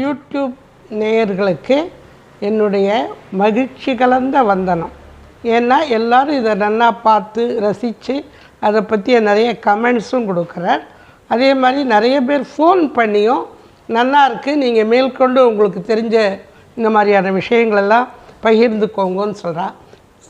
YouTube நேயர்களுக்கு என்னுடைய மகிழ்ச்சி கலந்த வந்தனம். ஏன்னா எல்லோரும் இதை நல்லா பார்த்து ரசித்து அதை பற்றிய நிறைய கமெண்ட்ஸும் கொடுக்குறார். அதே மாதிரி நிறைய பேர் ஃபோன் பண்ணியும் நல்லா இருக்குது நீங்கள் மேற்கொண்டு உங்களுக்கு தெரிஞ்ச இந்த மாதிரியான விஷயங்களெல்லாம் பகிர்ந்துக்கோங்கன்னு சொல்கிறான்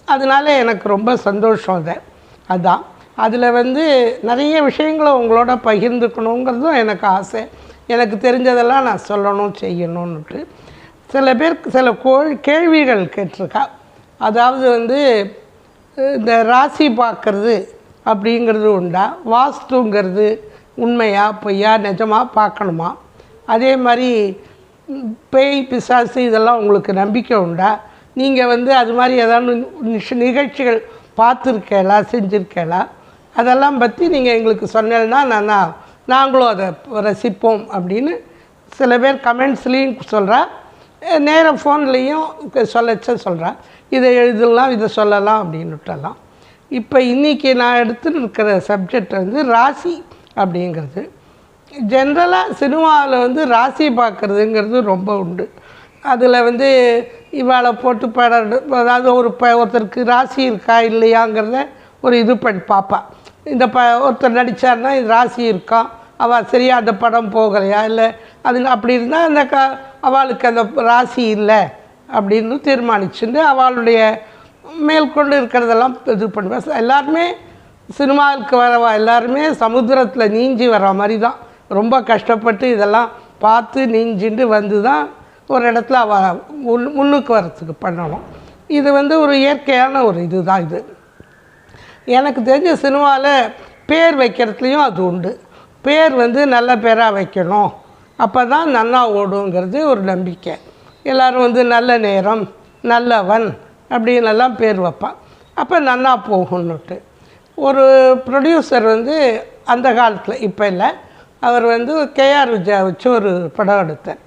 அதனால எனக்கு ரொம்ப சந்தோஷம் அது. அதுதான் அதில் வந்து நிறைய விஷயங்களை உங்களோட பகிர்ந்துக்கணுங்கிறதும் எனக்கு ஆசை. எனக்கு தெரிஞ்சதெல்லாம் நான் சொல்லணும் செய்யணும்னுட்டு. சில பேருக்கு சில கோள் கேள்விகள் கேட்டிருக்கா. அதாவது வந்து இந்த ராசி பார்க்கறது அப்படிங்கிறது உண்டா? வாஸ்துங்கிறது உண்மையா பொய்யா நிஜமா பார்க்கணுமா? அதே மாதிரி பேய் பிசாசு இதெல்லாம் உங்களுக்கு நம்பிக்கை உண்டா? நீங்கள் வந்து அது மாதிரி ஏதாவது நிகழ்ச்சிகள் பார்த்துருக்கேளா செஞ்சுருக்கேளா? அதெல்லாம் பற்றி நீங்கள் எங்களுக்கு சொன்னேன்னா நான் நாங்களும் அதை ரசிப்போம் அப்படின்னு சில பேர் கமெண்ட்ஸ்லேயும் சொல்கிறா நேராக ஃபோன்லேயும் சொல்லச்ச சொல்கிறா இதை எழுதலாம் இதை சொல்லலாம் அப்படின்னுட்டெல்லாம் இப்போ இன்றைக்கி நான் எடுத்துன்னு இருக்கிற சப்ஜெக்ட் வந்து ராசி அப்படிங்கிறது. ஜென்ரலாக சினிமாவில் வந்து ராசி பார்க்குறதுங்கிறது ரொம்ப உண்டு. அதில் வந்து இவாளை போட்டு படம் அதாவது ஒரு ப ஒருத்தருக்கு ராசி இருக்கா இல்லையாங்கிறத ஒரு இது பண்ணி பார்ப்பா இந்த ப ஒருத்தர் நடித்தார்னா இது ராசி இருக்கா? அவள் சரியா அந்த படம் போகலையா? இல்லை அது அப்படி இருந்தால் அந்த க அவளுக்கு அந்த ராசி இல்லை அப்படின்னு தீர்மானிச்சுட்டு அவளுடைய மேற்கொண்டு இருக்கிறதெல்லாம் இது பண்ணுவேன். எல்லாருமே சினிமாவுக்கு வரவா எல்லாருமே சமுத்திரத்தில் நீஞ்சி வர மாதிரி தான். ரொம்ப கஷ்டப்பட்டு இதெல்லாம் பார்த்து நீஞ்சிண்டு வந்து தான் ஒரு இடத்துல அவ முன் முன்னுக்கு வரத்துக்கு பண்ணணும். இது வந்து ஒரு இயற்கையான ஒரு இது தான் இது. எனக்கு தெரிஞ்ச சினிமாவில் பேர் வைக்கிறதுலையும் அது உண்டு. பேர் வந்து நல்ல பேராக வைக்கணும். அப்போ தான் நல்லா ஓடுங்கிறது ஒரு நம்பிக்கை. எல்லோரும் வந்து நல்ல நேரம் நல்லவன் அப்படின்னு எல்லாம் பேர் வைப்பான் அப்போ நல்லா போகும்னுட்டு. ஒரு ப்ரொடியூசர் வந்து அந்த காலத்தில் இப்போ இல்லை. அவர் வந்து கேஆர் விஜயா வச்சு ஒரு படம் எடுத்தார்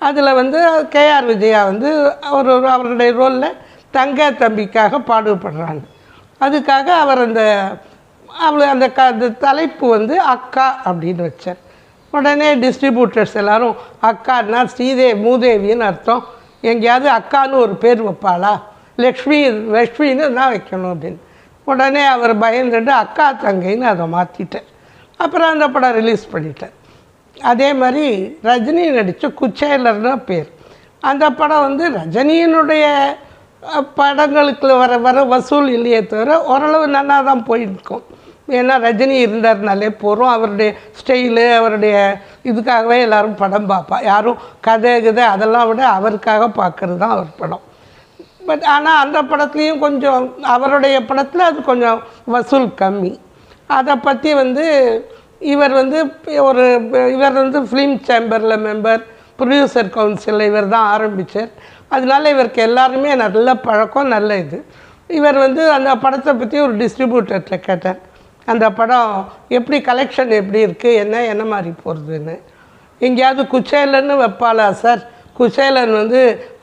அதில் வந்து கேஆர் விஜயா வந்து அவர் ஒரு அவருடைய ரோலில் தங்க தம்பிக்காக பாடுபடுறாங்க. அதுக்காக அவர் அந்த அவள் அந்த க அந்த தலைப்பு வந்து அக்கா அப்படின்னு வச்சார். உடனே டிஸ்ட்ரிபியூட்டர்ஸ் எல்லாரும் அக்கான்னா ஸ்ரீதேவி மூதேவின்னு அர்த்தம். எங்கேயாவது அக்கான்னு ஒரு பேர் வைப்பாளா? லக்ஷ்மி லக்ஷ்மின்னு தான் வைக்கணும் அப்படின்னு. உடனே அவர் பயந்துட்டு அக்கா தங்கைன்னு அதை மாற்றிட்டார் அப்புறம் அந்த படம் ரிலீஸ் பண்ணிட்டார். அதே மாதிரி ரஜினி நடித்த குச்சேலர்னு பேர். அந்த படம் வந்து ரஜினியினுடைய படங்களுக்கு வர வர வசூல் இல்லையே தவிர ஓரளவு நல்லா தான் போயிருக்கும் ஏன்னா ரஜினி இருந்தார்னாலே போகிறோம் அவருடைய ஸ்டைலு அவருடைய இதுக்காகவே எல்லாரும் படம் பார்ப்பா. யாரும் கதை கதை அதெல்லாம் விட அவருக்காக பார்க்குறது தான் அவர் படம். பட் ஆனால் அந்த படத்துலேயும் கொஞ்சம் அவருடைய படத்தில் அது கொஞ்சம் வசூல் கம்மி. அதை பற்றி வந்து இவர் வந்து ஒரு இவர் வந்து ஃபிலிம் சேம்பரில் மெம்பர் ப்ரொடியூசர் கவுன்சிலில் இவர் தான் ஆரம்பித்தார் அதனால இவருக்கு எல்லாருமே நல்ல பழக்கம் நல்ல இது. இவர் வந்து அந்த படத்தை பற்றி ஒரு டிஸ்ட்ரிபியூட்டர்கிட்ட கேட்டார். அந்த படம் எப்படி கலெக்ஷன் எப்படி இருக்குது என்ன என்ன மாதிரி போகிறதுன்னு எங்கேயாவது குச்சேலன்னு வைப்பாளா சார்? குச்சேலன் வந்து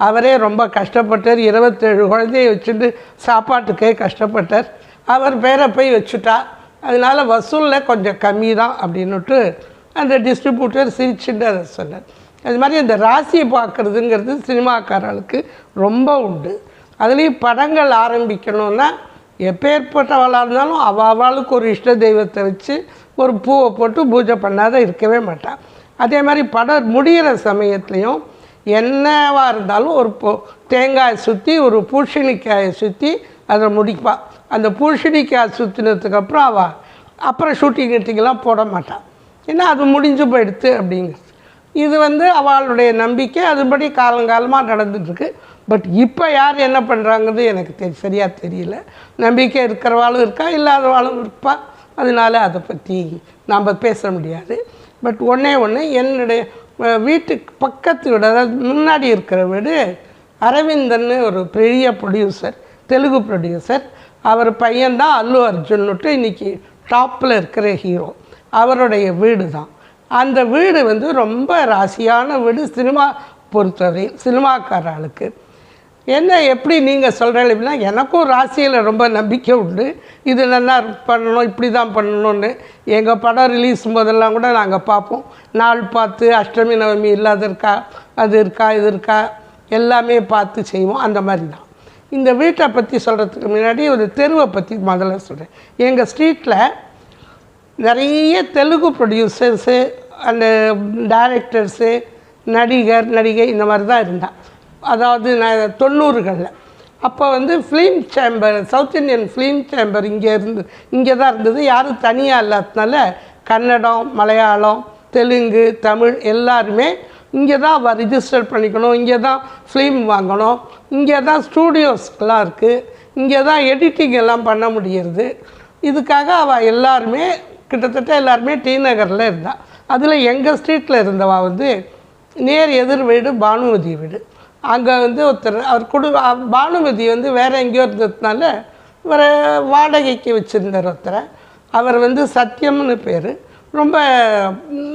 அவரே ரொம்ப கஷ்டப்பட்டார். இருபத்தேழு குழந்தைய வச்சுட்டு சாப்பாட்டுக்கே கஷ்டப்பட்டார். அவர் பேரை போய் வச்சுட்டா. அதனால வசூலில் கொஞ்சம் கம்மி தான் அப்படின்னுட்டு அந்த டிஸ்ட்ரிபியூட்டர் சிரிச்சுட்டு அதை சொன்னார். அது மாதிரி அந்த ராசியை பார்க்குறதுங்கிறது சினிமாக்காரர்களுக்கு ரொம்ப உண்டு. அதுலேயும் படங்கள் ஆரம்பிக்கணும்னா எப்பேற்பட்டவளாக இருந்தாலும் அவள் அவளுக்கு ஒரு இஷ்ட தெய்வத்தை வச்சு ஒரு பூவை போட்டு பூஜை பண்ணாத இருக்கவே மாட்டாள் அதே மாதிரி படம் முடிகிற சமயத்துலேயும் என்னவாக இருந்தாலும் ஒரு தேங்காயை சுற்றி ஒரு பூஷணிக்காயை சுற்றி அதை முடிப்பாள் அந்த பூஷணிக்காய் சுற்றினதுக்கப்புறம் அவள் அப்புறம் ஷூட்டிங் கட்டிங்கெல்லாம் போட மாட்டாள் ஏன்னா அது முடிஞ்சு போயிடுத்து அப்படிங்கிறது. இது வந்து அவளுடைய நம்பிக்கை அதுபடி காலங்காலமாக நடந்துட்டுருக்கு. பட் இப்போ யார் என்ன பண்ணுறாங்கிறது எனக்கு தெரி சரியாக தெரியல. நம்பிக்கை இருக்கிறவாளும் இருக்கா இல்லாதவாளும் இருப்பா. அதனால அதை பற்றி நாம் பேச முடியாது. பட் ஒன்றே ஒன்று என்னுடைய வீட்டுக்கு பக்கத்து வீடு அதாவது முன்னாடி இருக்கிற வீடு அரவிந்தன்னு ஒரு பெரிய ப்ரொடியூசர் தெலுங்கு ப்ரொடியூசர் அவர் பையன்தான் அல்லு அர்ஜுன்னுட்டு இன்றைக்கி டாப்பில் இருக்கிற ஹீரோ அவருடைய வீடு தான் அந்த வீடு வந்து ரொம்ப ராசியான வீடு சினிமா பொறுத்தவரை சினிமாக்காரர்களுக்கு. என்ன எப்படி நீங்கள் சொல்கிறீங்க அப்படின்னா எனக்கும் ராசியில் ரொம்ப நம்பிக்கை உண்டு. இது நல்லா பண்ணணும் இப்படி தான் பண்ணணும்னு. எங்கள் படம் ரிலீஸ் போதெல்லாம் கூட நாங்கள் பார்ப்போம். நாள் பார்த்து அஷ்டமி நவமி இல்லாத இருக்கா அது இருக்கா இது இருக்கா எல்லாமே பார்த்து செய்வோம். அந்த மாதிரி தான் இந்த வீட்டை பற்றி சொல்கிறதுக்கு முன்னாடி ஒரு தெருவை பற்றி முதல்ல சொல்கிறேன் எங்கள் ஸ்ட்ரீட்டில் நிறைய தெலுங்கு ப்ரொடியூசர்ஸு அந்த டைரக்டர்ஸு நடிகர் நடிகை இந்த மாதிரி தான் இருந்தான். அதாவது நான் தொண்ணூறுகளில். அப்போ வந்து film chamber south Indian film chamber இங்கே இருந்து இங்கே தான் இருந்தது. யாரும் தனியாக இல்லாததுனால கன்னடம் மலையாளம் தெலுங்கு தமிழ் எல்லாருமே இங்கே தான் ரிஜிஸ்டர் பண்ணிக்கணும் இங்கே தான் ஃபிலிம் வாங்கணும் இங்கே தான் ஸ்டூடியோஸ்லாம் இருக்குது இங்கே தான் எடிட்டிங் எல்லாம் பண்ண முடியுது இதுக்காக அவள் எல்லாருமே கிட்டத்தட்ட எல்லாருமே டி நகரில் இருந்தாள் அதில் எங்கள் ஸ்ட்ரீட்டில் இருந்தவா வந்து நேர் எதிர் வீடு பானுமதி வீடு. அங்கே வந்து ஒருத்தர் அவர் குடு பானுமதி வந்து வேறு எங்கேயோ இருந்ததுனால இவரை வாடகைக்கு வச்சுருந்தார் ஒருத்தரை. அவர் வந்து சத்யம்னு பேர். ரொம்ப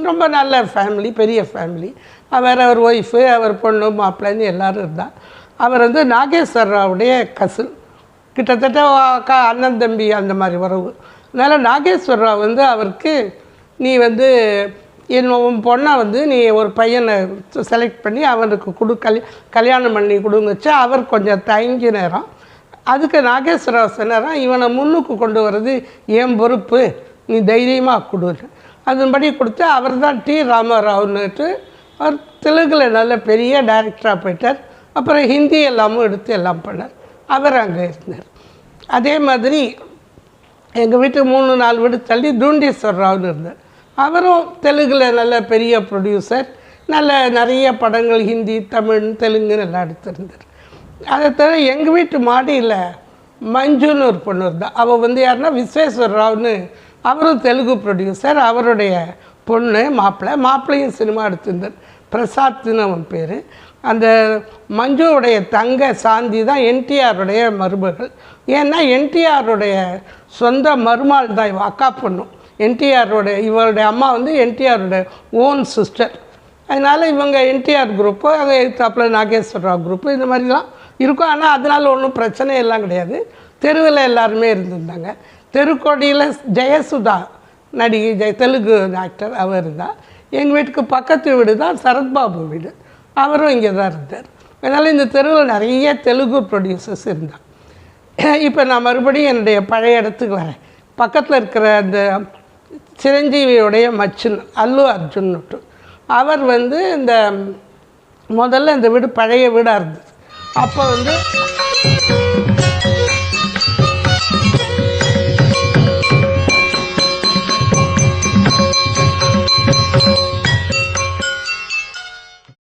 ரொம்ப நல்ல ஃபேமிலி பெரிய ஃபேமிலி அவர் அவர் ஒய்ஃபு அவர் பொண்ணு மாப்பிள்ளைன்னு எல்லாரும் இருந்தார். அவர் வந்து நாகேஸ்வர ராவுடைய கசில் கிட்டத்தட்ட அக்கா அண்ணன் தம்பி அந்த மாதிரி உறவு. அதனால் நாகேஸ்வர ராவ் வந்து அவருக்கு நீ வந்து என் உன் பொண்ணை வந்து நீ ஒரு பையனை செலக்ட் பண்ணி அவனுக்கு கொடு கல்யா கல்யாணம் பண்ணி கொடுங்கச்சா அவர் கொஞ்சம் தயங்கி நேரம். அதுக்கு நாகேஸ்வரராவ் சொன்னாராம் இவனை முன்னுக்கு கொண்டு வர்றது என் பொறுப்பு. நீ தைரியமாக கொடுன்னு அதன்படி கொடுத்து அவர் தான் டி ராமராவ்னுட்டு அவர் தெலுங்கில் நல்ல பெரிய டைரக்டராக போயிட்டார். அப்புறம் ஹிந்தி எல்லாமும் எடுத்து எல்லாம் பண்ணார். அவர் அங்கே இருந்தார். அதே மாதிரி எங்கள் வீட்டு மூணு நாலு வீடு தள்ளி தூண்டீஸ்வர் ராவ்னு இருந்தார். அவரும் தெலுங்கில் நல்ல பெரிய ப்ரொடியூசர் நல்ல நிறைய படங்கள் ஹிந்தி தமிழ் தெலுங்குன்னு எல்லாம் எடுத்திருந்தார். அதை தவிர எங்கள் வீட்டு மாடியில் மஞ்சுன்னு ஒரு பொண்ணு இருந்தா அவள் வந்து யாருன்னா விஸ்வேஸ்வர் ராவ்னு அவரும் தெலுங்கு ப்ரொடியூசர் அவருடைய பொண்ணு மாப்பிள்ளை. மாப்பிள்ளையும் சினிமா எடுத்திருந்தார். பிரசாத்னு அவன் பேர். அந்த மஞ்சுவுடைய தங்க சாந்தி தான் என்டிஆருடைய மருமகள். ஏன்னா என்டிஆருடைய சொந்த மருமாள் தான் இவன் அக்கா பொண்ணும் என்டிஆருடைய இவருடைய அம்மா வந்து என்டிஆருடைய ஓன் சிஸ்டர் அதனால் இவங்க என்டிஆர் குரூப்பு அங்கே எதிர்த்தாப்புல நாகேஸ்வர ராவ் குரூப்பு இந்த மாதிரிலாம் இருக்கும். ஆனால் அதனால் ஒன்றும் பிரச்சனை எல்லாம் கிடையாது. தெருவில் எல்லாருமே இருந்திருந்தாங்க. தெருக்கோடியில் ஜெயசுதா நடிகை ஜெய தெலுங்கு ஆக்டர் அவர் தான். எங்கள் வீட்டுக்கு பக்கத்து வீடு தான் சரத்பாபு வீடு. அவரும் இங்கே தான் இருந்தார். அதனால் இந்த தெருவில் நிறைய தெலுங்கு ப்ரொடியூசர்ஸ் இருந்தாங்க. இப்போ நான் மறுபடியும் என்னுடைய பழைய இடத்துக்கு வரேன். பக்கத்தில் இருக்கிற அந்த சிரஞ்சீவியுடைய மச்சின் அல்லு அர்ஜுன்னுட்டு அவர் வந்து இந்த முதல்ல இந்த வீடு பழைய வீடாக இருந்தது. அப்போ வந்து